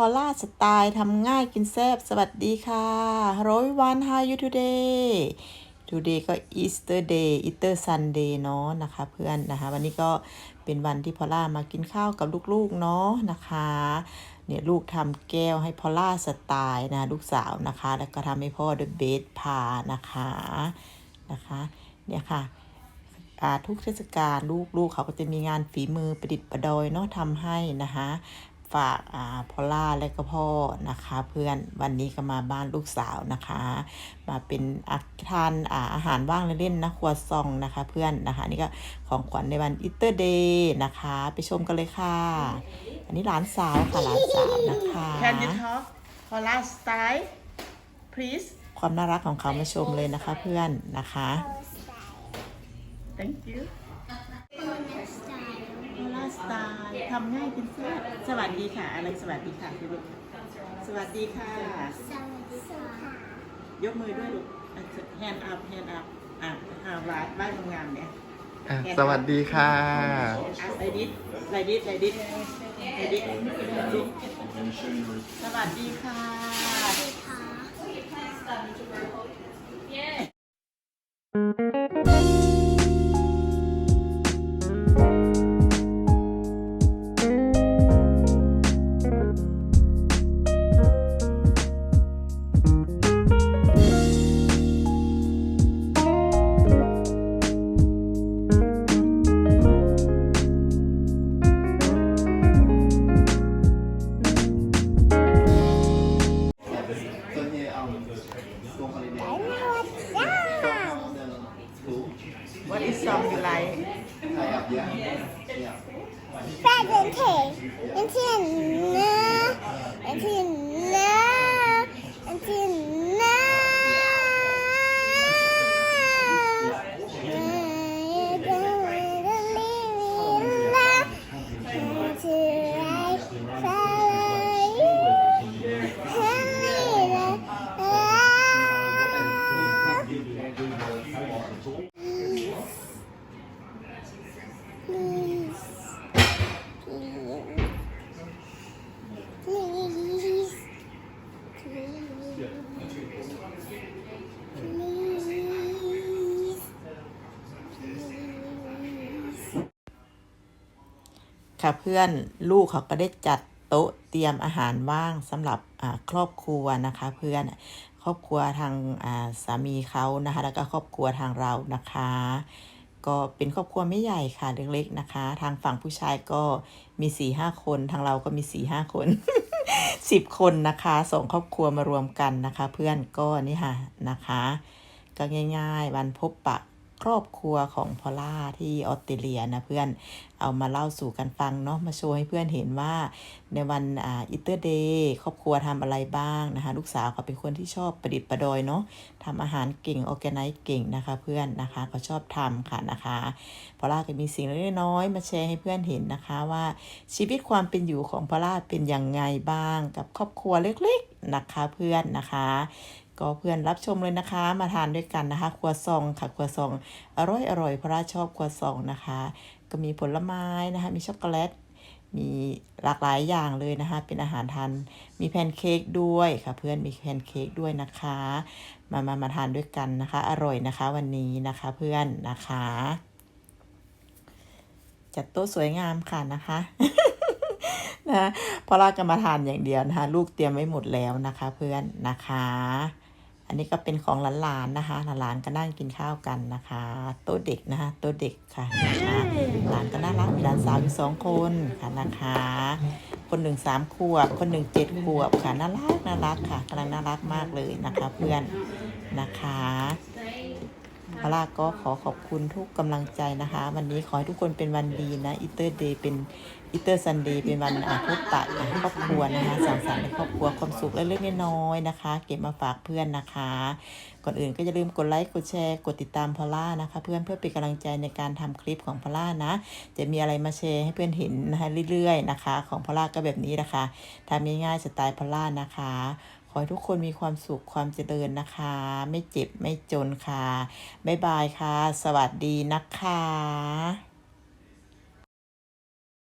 พอล่าสไตล์ทำง่ายกินแซ่บสวัสดีค่ะ Hello everyone how are you today today ก็ Easter day Easter Sunday เนาะนะคะเพื่อนนะคะ วันนี้ก็เป็นวันที่พอล่ามากินข้าวกับลูกๆเนาะนะคะเนี่ยลูกทำแก้วให้พอล่าสไตล์นะลูกสาวนะคะ แล้วก็ทำให้พ่อด้วยเบสพานะคะนะคะเนี่ยค่ะทุกเทศกาลลูกๆเขาก็จะมีงานฝีมือประดิษฐ์ประดอยเนาะทำให้นะคะ ฝากอ่าพอลล่าและก็พ่อนะคะ เพื่อนวันนี้ก็มาบ้านลูกสาวนะคะ มาเป็นอาทานอ่าอาหารว่างเล่นๆนะครัวซองนะคะ เพื่อนนะคะนี่ก็ของขวัญในวันอีสเตอร์เดย์นะคะ ไปชมกันเลยค่ะ อันนี้หลานสาวค่ะหลานสาวนะคะ Can you talk Paula style please ความน่ารักของเขามาชมเลยนะคะเพื่อนนะคะ Thank you Paula style ทำง่ายกินแซ่บสวัสดีค่ะ อะไรสวัสดีค่ะพี่ลูกสวัสดีค่ะยกมือด้วยลูก hand up hand up อะอ่าวาดบ้านงามๆเนี่ยอะสวัสดีค่ะอะไรดิดไรดิดไรดิดไรดิดสวัสดีค่ะ What is song you like Tie up, yeah? Yeah. แป้งเป็นเทเป็นเทียนเนื้อเป็นเทียนเนื้อเป็นเทียนเนื้อ Please. ค่ะเพื่อนลูกเขาก็ได้จัดโต๊ะเตรียมอาหารว่างสำหรับครอบครัวนะคะ เพื่อนครอบครัวทางาสามีเขานะคะ แล้วก็ครอบครัวทางเรานะคะ ก็เป็นครอบครัวไม่ใหญ่ค่ะเล็กๆนะคะ ทางฝั่งผู้ชายก็มีสี่ห้าคนทางเราก็มีสี่ห้าคนสิบคนนะคะสองครอบครัวมารวมกันนะคะ เพื่อนก็นี่ค่ะนะคะ ก็ง่าย ๆ วันพบปะ ครอบครัวของพอล่าที่ออสเตรเลียนะเพื่อนเอามาเล่าสู่กันฟังเนาะมาโชว์ให้เพื่อนเห็นว่าในวันอ่าอีสเตอร์เดย์ครอบครัวทำอะไรบ้างนะคะ ลูกสาวเขาเป็นคนที่ชอบประดิษฐ์ประดอยเนาะทำอาหารเก่งออแกไนซ์เก่งนะคะ เพื่อนนะคะเขาชอบทำค่ะนะคะพอล่าก็มีสิ่งเล็กๆน้อยมาแชร์ให้เพื่อนเห็นนะคะว่าชีวิตความเป็นอยู่ของพอลล่าเป็นอย่างไงบ้าง กับครอบครัวเล็กๆนะคะเพื่อนนะคะ ก็เพื่อนรับชมเลยนะคะ มาทานด้วยกันนะคะครัวซองค่ะครัวซอง อร่อยอร่อยเพราะว่าชอบครัวซองนะคะ ก็มีผลไม้นะคะ มีช็อกโกแลตมีหลากหลายอย่างเลยนะคะ เป็นอาหารทานมีแพนเค้กด้วยค่ะ เพื่อนมีแพนเค้กด้วยนะคะ มามามาทานด้วยกันนะคะ อร่อยนะคะวันนี้นะคะเพื่อนนะคะ จัดโต๊ะสวยงามค่ะนะคะนะเพราะเราจะมาทานอย่างเดียวนะคะ ลูกเตรียมไว้หมดแล้วนะคะ เพื่อนนะคะ อันนี้ก็เป็นของหลานๆนะคะ หลานๆก็นั่งกินข้าวกันนะคะโต๊ะเด็กนะคะโต๊ะเด็กค่ะนะคะหลานก็น่ารักมีหลานสาวอยู่สองคนค่ะนะคะ คนหนึ่งสามขวบ คนหนึ่งเจ็ดขวบค่ะน่ารักน่ารักค่ะกำลังน่ารักมากเลยนะคะ เพื่อนนะคะ พลาก็ขอขอบคุณทุกกำลังใจนะคะ วันนี้ขอให้ทุกคนเป็นวันดีนะอีเตอร์เดย์เป็นอีเตอร์ซันเดย์เป็นวันอาพบปะครอบครัวนะคะสังสรรค์ในครอบครัวความสุขเล็กๆน้อยๆนะคะ เก็บมาฝากเพื่อนนะคะ ก่อนอื่นก็อย่าลืมกดไลค์กดแชร์กดติดตามพอล่านะคะ เพื่อนเพื่อเป็นกำลังใจในการทำคลิปของพอล่านะ จะมีอะไรมาแชร์ให้เพื่อนเห็นนะคะเรื่อยๆนะคะ ของพอล่าก็แบบนี้นะคะทำง่ายๆสไตล์พอล่านะคะ ขอให้ทุกคนมีความสุขความเจริญนะคะ ไม่เจ็บไม่จนค่ะ บ๊ายบายค่ะ สวัสดีนะคะ